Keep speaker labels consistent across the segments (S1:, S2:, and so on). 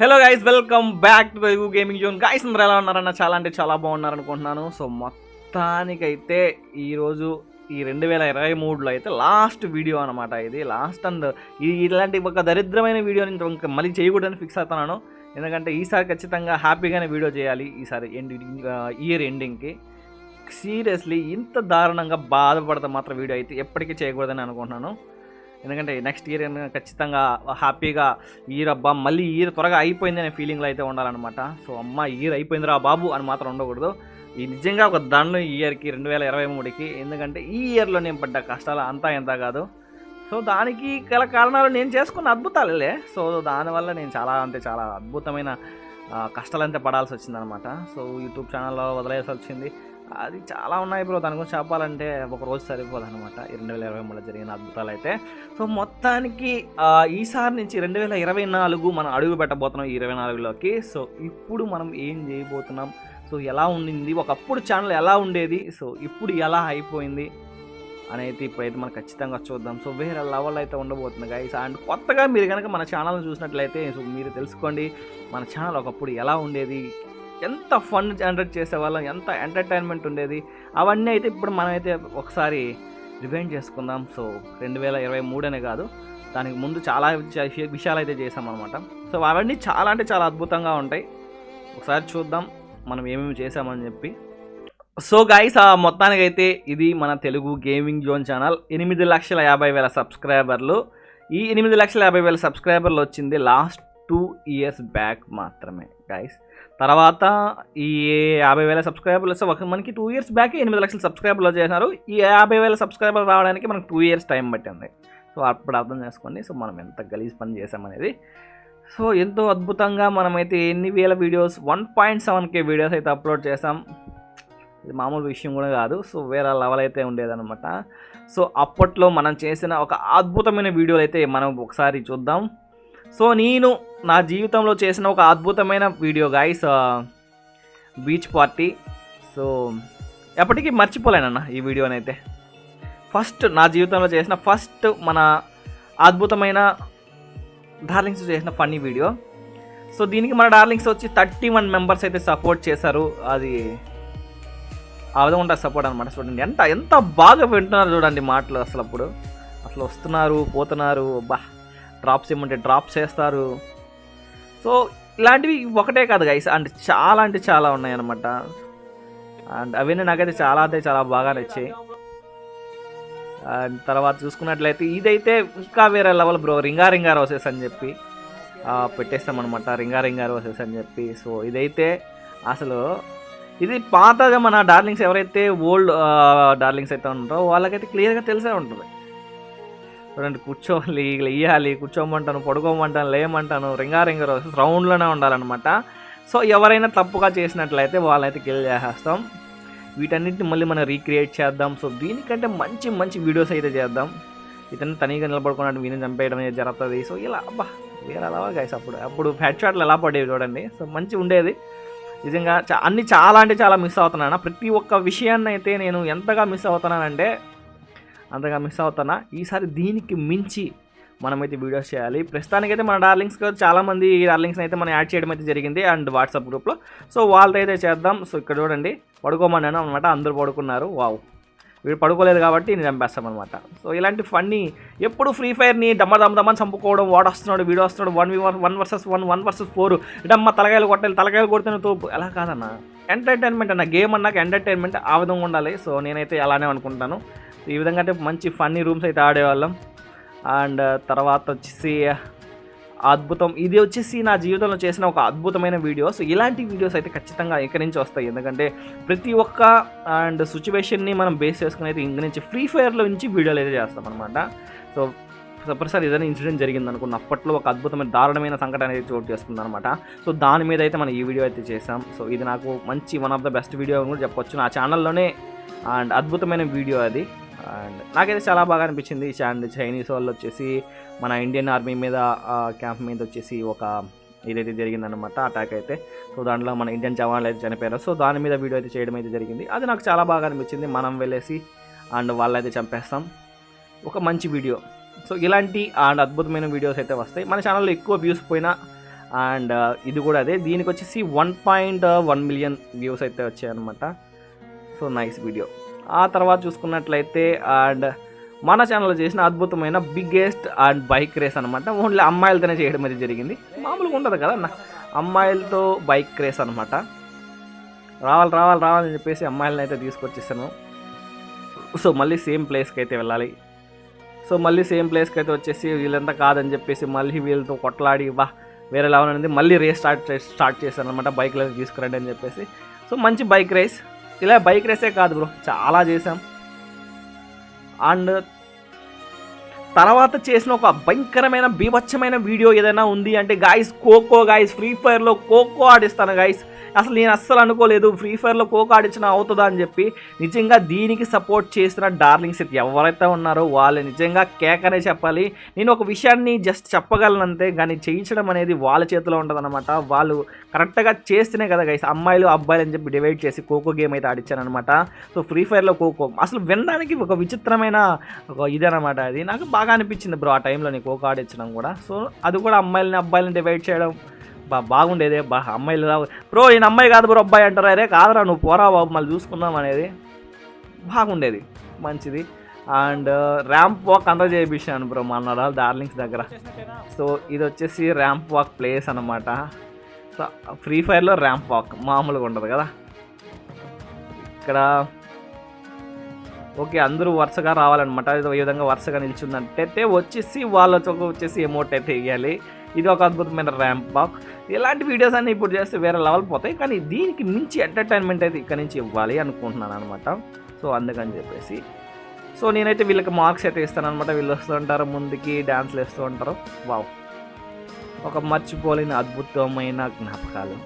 S1: Hello guys welcome back to Telugu gaming zone guys అందరూ ఎలా ఉన్నారన్న చాలా అంటే చాలా బాగున్నారు అనుకుంటున్నాను. సో మొత్తానికైతే ఈరోజు ఈ రెండు వేల ఇరవై మూడులో అయితే లాస్ట్ వీడియో అనమాట ఇది. లాస్ట్ అండ్ ఇలాంటి ఒక దరిద్రమైన వీడియో నుంచి ఇంకా మళ్ళీ చేయకూడదని ఫిక్స్ అవుతున్నాను. ఎందుకంటే ఈసారి ఖచ్చితంగా హ్యాపీగానే వీడియో చేయాలి ఈసారి ఎండింగ్ ఇయర్ ఎండింగ్కి సీరియస్లీ ఇంత దారుణంగా బాధపడతా మాత్రం వీడియో అయితే ఎప్పటికీ చేయకూడదని అనుకుంటున్నాను. ఎందుకంటే నెక్స్ట్ ఇయర్ ఖచ్చితంగా హ్యాపీగా ఇయర్ అబ్బా మళ్ళీ ఇయర్ త్వరగా అయిపోయింది అనే ఫీలింగ్లో అయితే ఉండాలన్నమాట. సో అమ్మ ఇయర్ అయిపోయిందిరా బాబు అని మాత్రం ఉండకూడదు. ఈ నిజంగా ఒక దండం ఈ ఇయర్కి రెండు వేల ఇరవై మూడుకి ఎందుకంటే ఈ ఇయర్లో నేను పడ్డ కష్టాలు అంతా ఎంత కాదు. సో దానికి గల కారణాలు నేను చేసుకున్న అద్భుతాలే. సో దానివల్ల నేను చాలా అంటే చాలా అద్భుతమైన కష్టాలంతా పడాల్సి వచ్చిందనమాట సో యూట్యూబ్ ఛానల్లో వదిలేసి వచ్చింది అది చాలా ఉన్నాయి బ్రో దాని గురించి చెప్పాలంటే ఒక రోజు సరిపోదు అనమాట రెండు వేల ఇరవై మూడులో జరిగిన అద్భుతాలు అయితే సో మొత్తానికి ఈసారి నుంచి రెండు వేల ఇరవై నాలుగు మనం అడుగు పెట్టబోతున్నాం ఇరవై నాలుగులోకి. సో ఇప్పుడు మనం ఏం చేయబోతున్నాం? సో ఎలా ఉండింది? ఒకప్పుడు ఛానల్ ఎలా ఉండేది? సో ఇప్పుడు ఎలా అయిపోయింది? అనేది ఇప్పుడైతే మనం ఖచ్చితంగా చూద్దాం. సో వేరే లెవెల్ అయితే ఉండబోతుంది గైస్ అండ్ కొత్తగా మీరు కనుక మన ఛానల్ని చూసినట్లయితే సో మీరు తెలుసుకోండి మన ఛానల్ ఒకప్పుడు ఎలా ఉండేది ఎంత ఫన్ జనరేట్ చేసేవాళ్ళం ఎంత ఎంటర్టైన్మెంట్ ఉండేది అవన్నీ అయితే ఇప్పుడు మనమైతే ఒకసారి రివైండ్ చేసుకుందాం. సో రెండు వేల ఇరవై మూడనే కాదు దానికి ముందు చాలా విషయాలు అయితే చేసామన్నమాట సో అవన్నీ చాలా అంటే చాలా అద్భుతంగా ఉంటాయి. ఒకసారి చూద్దాం మనం ఏమేమి చేసామని చెప్పి. సో గైస్ ఆ మొత్తానికైతే ఇది మన తెలుగు గేమింగ్ జోన్ ఛానల్ ఎనిమిది లక్షల యాభై వేల సబ్స్క్రైబర్లు ఈ ఎనిమిది లక్షల యాభై వేల సబ్స్క్రైబర్లు వచ్చింది లాస్ట్ టూ ఇయర్స్ బ్యాక్ మాత్రమే గాయస్ తర్వాత ఈ యాభై వేల సబ్స్క్రైబర్లు వస్తే ఒక మనకి టూ ఇయర్స్ బ్యాక్ ఎనిమిది లక్షల సబ్స్క్రైబర్లు చేసినారు. ఈ యాభై వేల సబ్స్క్రైబర్లు రావడానికి మనకు టూ ఇయర్స్ టైం పట్టింది. సో అప్పుడు అర్థం చేసుకోండి సో మనం ఎంత గలీజ్ పని చేసామనేది సో ఎంతో అద్భుతంగా మనమైతే ఎన్ని వేల videos one point seven K videos అయితే అప్లోడ్ చేసాం ఇది మామూలు విషయం కూడా కాదు. సో వేరే లెవెల్ అయితే ఉండేదన్నమాట. సో అప్పట్లో మనం చేసిన ఒక అద్భుతమైన వీడియోలు అయితే మనం ఒకసారి చూద్దాం. సో నేను నా జీవితంలో చేసిన ఒక అద్భుతమైన video guys beach party so ఎప్పటికీ మర్చిపోలేనన్న ఈ వీడియోని అయితే. ఫస్ట్ నా జీవితంలో చేసిన ఫస్ట్ మన అద్భుతమైన డార్లింగ్స్ చేసిన ఫన్నీ వీడియో సో దీనికి మన డార్లింగ్స్ వచ్చి థర్టీ వన్ మెంబర్స్ అయితే సపోర్ట్ చేశారు. అది ఆ విధంగా ఉంటుంది సపోర్ట్ అనమాట చూడండి ఎంత ఎంత బాగా వింటున్నారు చూడండి మాటలు అసలు అప్పుడు. అసలు వస్తున్నారు పోతున్నారు బా డ్రాప్స్ ఏమంటే డ్రాప్స్ చేస్తారు సో ఇలాంటివి ఒకటే కాదు గైస్ అంటే చాలా అంటే చాలా ఉన్నాయి అనమాట అండ్ అవన్నీ నాకైతే చాలా అంటే చాలా బాగా నచ్చాయి. అండ్ తర్వాత చూసుకున్నట్లయితే ఇదైతే ఇంకా వేరే level bro ringa ringa roses అని చెప్పి పెట్టేస్తామన్నమాట రింగా రింగా రోసెస్ అని చెప్పి. సో ఇదైతే అసలు ఇది పాతగా మన డార్లింగ్స్ ఎవరైతే ఓల్డ్ డార్లింగ్స్ అయితే ఉంటారో వాళ్ళకైతే క్లియర్గా తెలిసే ఉంటుంది. రెండు కూర్చోవాలి లేయాలి కూర్చోమంటాను పడుకోమంటాను లేయమంటాను రింగారింగ రౌండ్లోనే ఉండాలన్నమాట. సో ఎవరైనా తప్పుగా చేసినట్లయితే వాళ్ళైతే కిల్ చేసేస్తాం. వీటన్నిటిని మళ్ళీ మనం రీక్రియేట్ చేద్దాం. సో దీనికంటే మంచి మంచి వీడియోస్ అయితే చేద్దాం. ఇతను తనీగా నిలబడుకున్నట్టు వీని చంపేయడం అనేది జరుగుతుంది. సో ఇలా అబ్బా వేరే అలా గైస్ అప్పుడు అప్పుడు ఫ్యాట్ షాట్లు ఎలా పడేవి చూడండి. సో మంచి ఉండేది. నిజంగా అన్ని చాలా అంటే చాలా మిస్ అవుతున్నాను ప్రతి ఒక్క విషయాన్ని అయితే నేను ఎంతగా మిస్ అవుతున్నానంటే అంతగా మిస్ అవుతున్నా. ఈసారి దీనికి మించి మనమైతే వీడియోస్ చేయాలి. ప్రస్తుతానికైతే మన డార్లింగ్స్ చాలామంది డార్లింగ్స్ని అయితే మనం యాడ్ చేయడం అయితే జరిగింది అండ్ వాట్సాప్ గ్రూప్లో సో వాళ్ళతో అయితే చేద్దాం. సో ఇక్కడ చూడండి. పడుకోమన్నాను అనమాట అందరూ పడుకున్నారు. వావ్. వీడు పడుకోలేదు కాబట్టి నేను చంపేస్తాం అనమాట సో ఇలాంటి ఫన్నీ ఎప్పుడు ఫ్రీ ఫైర్ని దమ్మ దమ్మ దమ్మని చంపుకోవడం వాడు వస్తున్నాడు వీడు వస్తున్నాడు one V one versus one one versus four డమ్మ తలకాయలు కొట్టాలి తలకాయలు కొడుతున్న తోపు. ఎలా కాదన్న. ఎంటర్టైన్మెంట్ అన్న గేమ్ అన్నాక ఎంటర్టైన్మెంట్ ఆ విధంగా ఉండాలి. సో నేనైతే అలానే అనుకుంటాను. ఈ విధంగా అంటే మంచి ఫన్నీ రూమ్స్ అయితే ఆడేవాళ్ళం. అండ్ తర్వాత వచ్చేసి అద్భుతం. ఇది వచ్చేసి నా జీవితంలో చేసిన ఒక అద్భుతమైన వీడియో. సో ఇలాంటి వీడియోస్ అయితే ఖచ్చితంగా ఇక్కడి నుంచి వస్తాయి? ఎందుకంటే ప్రతి ఒక్క అండ్ సిచ్యువేషన్ని మనం బేస్ చేసుకుని అయితే ఇంక నుంచి ఫ్రీ ఫైర్లో నుంచి వీడియోలు అయితే చేస్తాం అనమాట సో సపోజ్ ఏదైనా ఇన్సిడెంట్ జరిగింది అనుకున్న అప్పట్లో ఒక అద్భుతమైన దారుణమైన సంఘటన అనేది చోటు చేస్తుంది అనమాట సో దాని మీద అయితే మనం ఈ వీడియో అయితే చేసాం సో ఇది నాకు మంచి one of the best video అని కూడా చెప్పొచ్చు. నా ఛానల్లోనే అండ్ అద్భుతమైన వీడియో అది. అండ్ నాకైతే చాలా బాగా అనిపించింది. అండ్ చైనీస్ వాళ్ళు వచ్చేసి మన ఇండియన్ ఆర్మీ మీద క్యాంప్ మీద వచ్చేసి ఒక ఇదైతే జరిగిందనమాట అటాక్ అయితే. సో దాంట్లో మన ఇండియన్ జవాన్లు అయితే చనిపోయారు. సో దాని మీద వీడియో అయితే చేయడం అయితే జరిగింది. అది నాకు చాలా బాగా అనిపించింది. మనం వెళ్ళేసి అండ్ వాళ్ళైతే చంపేస్తాం. ఒక మంచి వీడియో. సో ఇలాంటి అండ్ అద్భుతమైన వీడియోస్ అయితే వస్తాయి. మన ఛానల్లో ఎక్కువ వ్యూస్ పోయినా అండ్ ఇది కూడా అదే. దీనికి వచ్చేసి one point one million views అయితే వచ్చాయన్నమాట. సో నైస్ వీడియో ఆ తర్వాత చూసుకున్నట్లయితే అండ్ మన ఛానల్లో చేసిన అద్భుతమైన బిగ్గెస్ట్ అండ్ బైక్ రేస్ అనమాట ఓన్లీ అమ్మాయిలతోనే చేయడం అయితే జరిగింది. మామూలుగా ఉండదు కదా అన్న. అమ్మాయిలతో బైక్ రేస్ అనమాట రావాలి రావాలి రావాలని చెప్పేసి అమ్మాయిలను అయితే తీసుకొచ్చేసాను. సో మళ్ళీ సేమ్ ప్లేస్కి అయితే వెళ్ళాలి. సో మళ్ళీ సేమ్ ప్లేస్కి అయితే వచ్చేసి వీళ్ళంతా కాదని చెప్పేసి మళ్ళీ వీళ్ళతో కొట్లాడి బా వేరే లెవెల్ అనేది మళ్ళీ రేస్ స్టార్ట్ స్టార్ట్ చేశాను అనమాట బైక్లో తీసుకురండి అని చెప్పేసి. సో మంచి బైక్ రేస్ ఇలా బైక్ రేసే కాదు బ్రో చాలా చేసాం అండ్ తర్వాత చేసిన ఒక భయంకరమైన బీభత్సమైన వీడియో ఏదైనా ఉంది అంటే గాయస్ కోకో గాయస్ ఫ్రీ ఫైర్లో కోకో ఆడిస్తాను గాయస్ అసలు నేను అస్సలు అనుకోలేదు ఫ్రీ ఫైర్లో కోకో ఆడించిన అవుతుందా అని చెప్పి నిజంగా దీనికి సపోర్ట్ చేసిన డార్లింగ్స్ ఎవరైతే ఉన్నారో వాళ్ళు నిజంగా కేక్ అనే చెప్పాలి. నేను ఒక విషయాన్ని జస్ట్ చెప్పగలనంతే కానీ చేయించడం అనేది వాళ్ళ చేతిలో ఉంటుందన్నమాట వాళ్ళు కరెక్ట్గా చేస్తేనే కదా గైస్ అమ్మాయిలు అబ్బాయిలు అని చెప్పి డివైడ్ చేసి కోకో గేమ్ అయితే ఆడించానమాట సో ఫ్రీ ఫైర్లో కోకో అసలు వినడానికి ఒక విచిత్రమైన ఒక ఇదనమాట అది. నాకు బాగా అనిపించింది బ్రో ఆ టైంలో నేను కోకో ఆడించడం కూడా. సో అది కూడా అమ్మాయిలని అబ్బాయిలని డివైడ్ చేయడం బాగుండేదే. బా అమ్మాయిలు రా బ్రో నేను అమ్మాయి కాదు బ్రో అబ్బాయి అంటారు. అరే కాదురా నువ్వు పోరా బాబు మళ్ళీ చూసుకుందాం అనేది బాగుండేది. మంచిది. అండ్ ర్యాంప్ వాక్ అంతా చేయించాను బ్రో మన డార్లింగ్స్ దగ్గర. సో ఇది వచ్చేసి ర్యాంప్ వాక్ ప్లేస్ అనమాట సో ఫ్రీ ఫైర్లో ర్యాంప్ వాక్ మామూలుగా ఉండదు కదా. ఇక్కడ ఓకే అందరూ వరుసగా రావాలన్నమాట. ఈ విధంగా వరుసగా నిల్చుందంటే వచ్చేసి వాళ్ళతో వచ్చేసి ఎమోట్ అయితే వేయాలి. ఇది ఒక అద్భుతమైన ర్యాంప్ బాక్. ఇలాంటి వీడియోస్ అన్నీ ఇప్పుడు చేస్తే వేరే లెవెల్ పోతాయి. కానీ దీనికి మించి ఎంటర్టైన్మెంట్ అయితే ఇక్కడ నుంచి ఇవ్వాలి అనుకుంటున్నాను అనమాట సో అందుకని చెప్పేసి. సో నేనైతే వీళ్ళకి మార్క్స్ అయితే ఇస్తాను అనమాట వీళ్ళు వస్తూ ఉంటారు ముందుకి డ్యాన్స్లు వేస్తూ ఉంటారు. వావ్ ఒక మర్చిపోలేని అద్భుతమైన జ్ఞాపకాలు.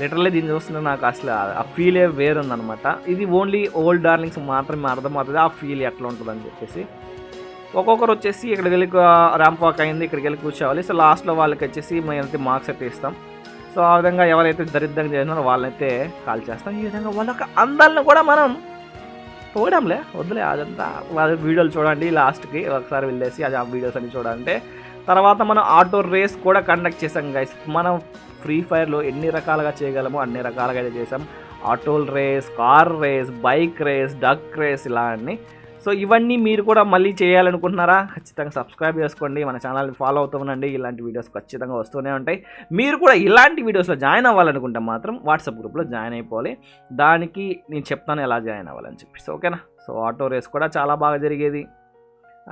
S1: లిటరల్లీ దీన్ని చూస్తుంటే నాకు అసలు ఆ ఫీలే వేరుందనమాట ఇది ఓన్లీ ఓల్డ్ డార్లింగ్స్ మాత్రమే అర్థమవుతుంది. ఆ ఫీల్ ఎట్లా ఉంటుందని చెప్పేసి. ఒక్కొక్కరు వచ్చేసి ఇక్కడికి వెళ్ళి ర్యాంప్ వాక్ అయింది ఇక్కడికి వెళ్ళి కూర్చోవాలి. సో లాస్ట్లో వాళ్ళకి వచ్చేసి మేమైతే మార్క్స్ అయితే ఇస్తాం. సో ఆ విధంగా ఎవరైతే దరిద్రంగా చేసినారో వాళ్ళైతే కాల్ చేస్తాం. ఈ విధంగా వాళ్ళ యొక్క అందాలను కూడా మనం పోవడంలే వద్దులే. అదంతా వాళ్ళ వీడియోలు చూడండి లాస్ట్కి ఒకసారి వెళ్ళేసి అది ఆ వీడియోస్ అన్ని చూడాలంటే. తర్వాత మనం ఆటో రేస్ కూడా కండక్ట్ చేసాం గైస్ మనం ఫ్రీ ఫైర్లో ఎన్ని రకాలుగా చేయగలమో అన్ని రకాలుగా అయితే చేసాం atoll race car race bike race duck race ఇలా అన్ని సో ఇవన్నీ మీరు కూడా మళ్ళీ చేయాలనుకుంటున్నారా? ఖచ్చితంగా సబ్స్క్రైబ్ చేసుకోండి. మన ఛానల్ని ఫాలో అవుతామనండి ఇలాంటి వీడియోస్ ఖచ్చితంగా వస్తూనే ఉంటాయి. మీరు కూడా ఇలాంటి వీడియోస్లో జాయిన్ అవ్వాలనుకుంటే మాత్రం వాట్సాప్ గ్రూప్లో జాయిన్ అయిపోవాలి. దానికి నేను చెప్తాను ఎలా జాయిన్ అవ్వాలని చెప్పేసి. ఓకేనా? సో ఆటో రేస్ కూడా చాలా బాగా జరిగేది.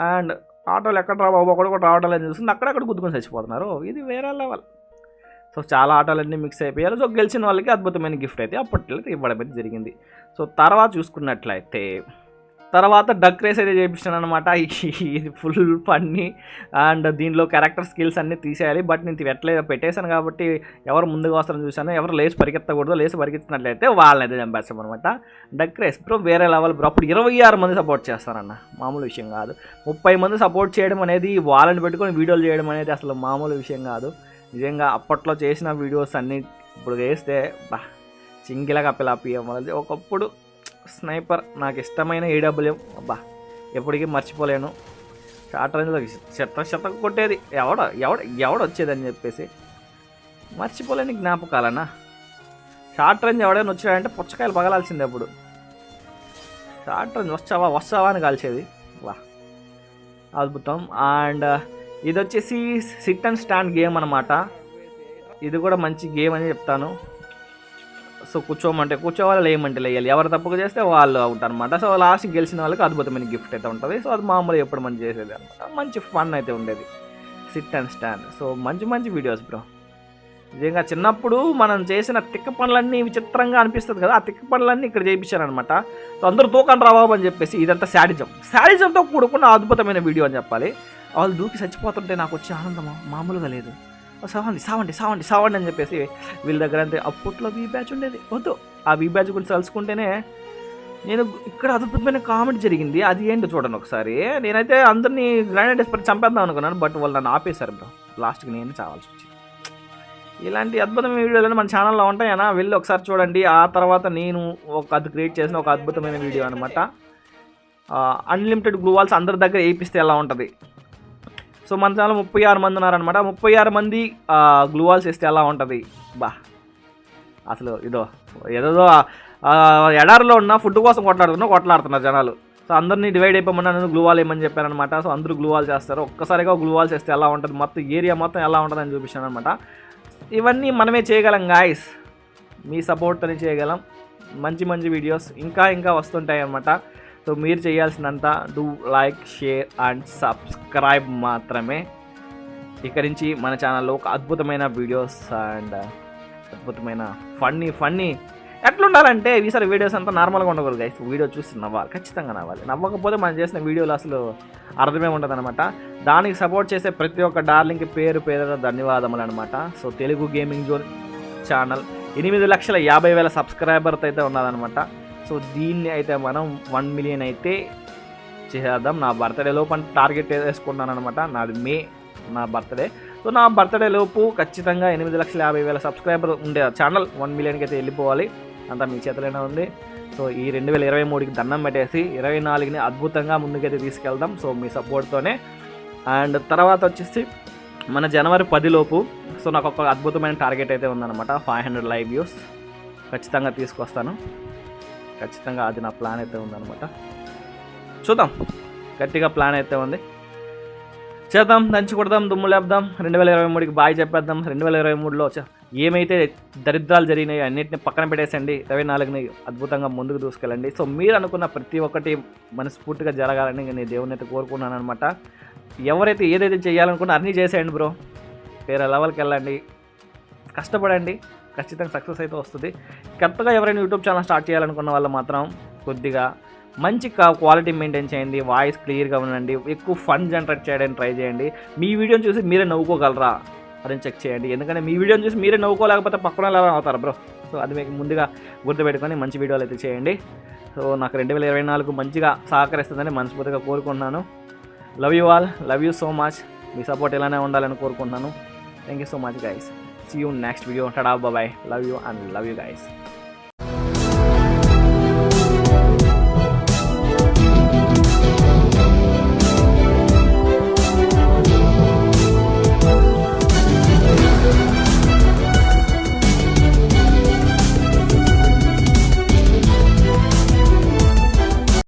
S1: అండ్ ఆటోలు ఎక్కడ రా బాబు? ఒకటి రావటం రావడం చూస్తుంది. అక్కడక్కడ గుద్దుకొని చచ్చిపోతున్నారు. ఇది వేరే లెవెల్ సో చాలా ఆటలన్నీ మిక్స్ అయిపోయారు సో గెలిచిన వాళ్ళకి అద్భుతమైన గిఫ్ట్ అయితే అప్పట్లో ఇవ్వడం అయితే జరిగింది. సో తర్వాత చూసుకున్నట్లయితే తర్వాత డక్ రేస్ అయితే చేయించాను అనమాట ఇది ఫుల్ ఫన్నీ అండ్ దీనిలో క్యారెక్టర్ స్కిల్స్ అన్నీ తీసేయాలి. బట్ నేను పెట్టలేదు పెట్టేశాను కాబట్టి ఎవరు ముందుగా వస్తారని చూశాను. ఎవరు లేచి పరిగెత్తకూడదు. లేచి పరిగెత్తినట్లయితే వాళ్ళని అయితే చంపేస్తాం అనమాట డక్ రేస్ బ్రో వేరే లెవెల్ బ్రో అప్పుడు ఇరవై ఆరు మంది సపోర్ట్ చేస్తారన్న. మామూలు విషయం కాదు. ముప్పై మంది సపోర్ట్ చేయడం అనేది వాళ్ళని పెట్టుకొని వీడియోలు చేయడం అనేది అసలు మామూలు విషయం కాదు. నిజంగా అప్పట్లో చేసిన వీడియోస్ అన్నీ ఇప్పుడు వేస్తే బా చింగిలగా పిలాపి ఒకప్పుడు స్నైపర్ నాకు ఇష్టమైన ఏడబ్ల్యూఎం అబ్బా ఎప్పటికీ మర్చిపోలేను. షార్ట్ రేంజ్లో చెత్త చెత్త కొట్టేది. ఎవడ ఎవడ ఎవడ వచ్చేదని చెప్పేసి. మర్చిపోలేని జ్ఞాపకాలన్నా షార్ట్ రేంజ్ ఎవడైనా వచ్చాడంటే పుచ్చకాయలు పగలాల్సిందే అప్పుడు. షార్ట్ రేంజ్ వస్తావా వస్తావా అని కాల్చేది. వా. అద్భుతం. అండ్ ఇది వచ్చేసి సిట్ అండ్ స్టాండ్ గేమ్ అనమాట ఇది కూడా మంచి గేమ్ అని చెప్తాను. సో కూర్చోమంటే కూర్చోవాలి లేయమంటే లేయాలి? ఎవరు తప్పుగా చేస్తే వాళ్ళు అవుట్ అనమాట సో లాస్ట్ గెలిచిన వాళ్ళకి అద్భుతమైన గిఫ్ట్ అయితే ఉంటుంది. సో అది మామూలుగా ఎప్పుడు మనం చేసేది అనమాట మంచి ఫన్ అయితే ఉండేది. సిట్ అండ్ స్టాండ్ సో మంచి మంచి వీడియోస్ బ్రో నిజంగా చిన్నప్పుడు మనం చేసిన తిక్క పనులన్నీ విచిత్రంగా అనిపిస్తుంది కదా ఆ తిక్క పనులన్నీ ఇక్కడ చేయించారనమాట సో అందరూ తూకం రాబాబు అని చెప్పేసి ఇదంతా శాడిజం. శాడిజంతో కూడుకున్న అద్భుతమైన వీడియో అని చెప్పాలి. వాళ్ళు దూకి చచ్చిపోతుంటే నాకు వచ్చే ఆనందం మామూలుగా లేదు. సావండి సావండి సావండి సావండి అని చెప్పేసి వీళ్ళ దగ్గర అంతే. అప్పట్లో వీ బ్యాచ్ ఉండేది. వద్దు. ఆ వీ బ్యాచ్ గురించి తలుచుకుంటేనే నేను ఇక్కడ అద్భుతమైన కామెడీ జరిగింది. అది ఏంటో చూడండి ఒకసారి. నేనైతే అందరినీ గ్రాండ్ డెస్పర్ చంపేద్దాం అనుకున్నాను బట్ వాళ్ళు నన్ను ఆపేశారు బ్రో. లాస్ట్కి నేను చావాల్సి వచ్చింది. ఇలాంటి అద్భుతమైన వీడియోలు మన ఛానల్లో ఉంటాయనా? వెళ్ళి ఒకసారి చూడండి. ఆ తర్వాత నేను ఒక అది క్రియేట్ చేసిన ఒక అద్భుతమైన వీడియో అనమాట అన్లిమిటెడ్ గ్లూవాల్స్ అందరి దగ్గర వేయిస్తే ఎలా ఉంటుంది? సో మన ఛానల్ ముప్పై ఆరు మంది ఉన్నారనమాట ముప్పై ఆరు మంది గ్లూవాల్స్ వేస్తే ఎలా ఉంటుంది? బా. అసలు ఇదో ఏదో ఎడారిలో ఉన్న ఫుడ్ కోసం కొట్లాడుతున్నా కొట్లాడుతున్నారు జనాలు. సో అందరినీ డివైడ్ అయిపోమన్నా నేను గ్లూవాల్ ఏమని చెప్పారనమాట సో అందరూ గ్లూవాల్ చేస్తారు. ఒక్కసారిగా గ్లూవాల్స్ చేస్తే ఎలా ఉంటుంది? మొత్తం ఏరియా మొత్తం ఎలా ఉంటుంది అని చూపించాను అనమాట ఇవన్నీ మనమే చేయగలం గాయస్ మీ సపోర్ట్తోనే చేయగలం. మంచి మంచి వీడియోస్ ఇంకా ఇంకా వస్తుంటాయి అన్నమాట సో మీరు చేయాల్సినంత do like share and subscribe మాత్రమే. ఇక్కడి నుంచి మన ఛానల్లో ఒక అద్భుతమైన వీడియోస్ అండ్ అద్భుతమైన ఫన్నీ ఫన్నీ ఎట్లుండాలంటే ఈసారి వీడియోస్ అంతా నార్మల్గా ఉండకూడదు గైస్ వీడియో చూసి నవ్వాలి ఖచ్చితంగా నవ్వాలి. నవ్వకపోతే మనం చేసిన వీడియోలు అసలు అర్థమే ఉండదు అనమాట దానికి సపోర్ట్ చేసే ప్రతి ఒక్క డార్లింగ్కి పేరు పేరు ధన్యవాదములు అనమాట so Telugu gaming zone channel ఎనిమిది లక్షల యాభై వేల సబ్స్క్రైబర్తో అయితే ఉన్నదనమాట సో దీన్ని అయితే మనం వన్ మిలియన్ అయితే చేసేద్దాం. నా బర్త్డే లోపు అంటే టార్గెట్ వేసుకున్నాను అనమాట నాది మే నా బర్త్డే. సో నా బర్త్డే లోపు ఖచ్చితంగా ఎనిమిది లక్షల యాభై వేల సబ్స్క్రైబర్ ఉండే ఛానల్ వన్ మిలియన్కి అయితే వెళ్ళిపోవాలి. అంతా మీ చేతిలోనే ఉంది. సో ఈ రెండు వేల ఇరవై మూడుకి దండం పెట్టేసి ఇరవై నాలుగుని అద్భుతంగా ముందుకైతే తీసుకెళ్దాం. So me సపోర్ట్తోనే. అండ్ తర్వాత వచ్చేసి మన జనవరి పదిలోపు సో నాకు ఒక అద్భుతమైన టార్గెట్ అయితే ఉందన్నమాట. ఫైవ్ హండ్రెడ్ లైవ్ వ్యూస్ ఖచ్చితంగా తీసుకొస్తాను. ఖచ్చితంగా అది నా ప్లాన్ అయితే ఉందనమాట చూద్దాం. గట్టిగా ప్లాన్ అయితే ఉంది. చేద్దాం దంచి కొడదాం దుమ్ము లేపుదాం. రెండు వేల ఇరవై మూడుకి బాయ్ చెప్పేద్దాం. రెండు వేల ఇరవై మూడులో ఏమైతే దరిద్రాలు జరిగినాయో అన్నింటిని పక్కన పెట్టేసండి. ఇరవై నాలుగుని అద్భుతంగా ముందుకు దూసుకెళ్ళండి. సో మీరు అనుకున్న ప్రతి ఒక్కటి మనస్ఫూర్తిగా జరగాలని నేను దేవుని అయితే కోరుకున్నాను అనమాట ఎవరైతే ఏదైతే చేయాలనుకున్నా అన్నీ చేసేయండి బ్రో. వేరే లెవెల్కి వెళ్ళండి. కష్టపడండి. ఖచ్చితంగా సక్సెస్ అయితే వస్తుంది. కొత్తగా ఎవరైనా యూట్యూబ్ ఛానల్ స్టార్ట్ చేయాలనుకున్న వాళ్ళు మాత్రం కొద్దిగా మంచి క్వాలిటీ మెయింటైన్ చేయండి వాయిస్ క్లియర్గా ఉండండి ఎక్కువ ఫన్ జనరేట్ చేయడానికి ట్రై చేయండి. మీ వీడియోని చూసి మీరే నవ్వుకోగలరా అని చెక్ చేయండి. ఎందుకంటే మీ వీడియోని చూసి మీరే నవ్వుకోలేకపోతే పక్కన వాళ్ళు ఎలా అవుతారు బ్రో సో అది మీకు ముందుగా గుర్తుపెట్టుకొని మంచి వీడియోలు అయితే చేయండి. సో నాకు రెండు వేల ఇరవై నాలుగు మంచిగా సహకరిస్తుందని మనస్ఫూర్తిగా కోరుకుంటున్నాను. Love you all love you so much me support ఇలానే ఉండాలని కోరుకుంటున్నాను. Thank you so much guys see you next video. Tada, bye bye. Love you and love you guys.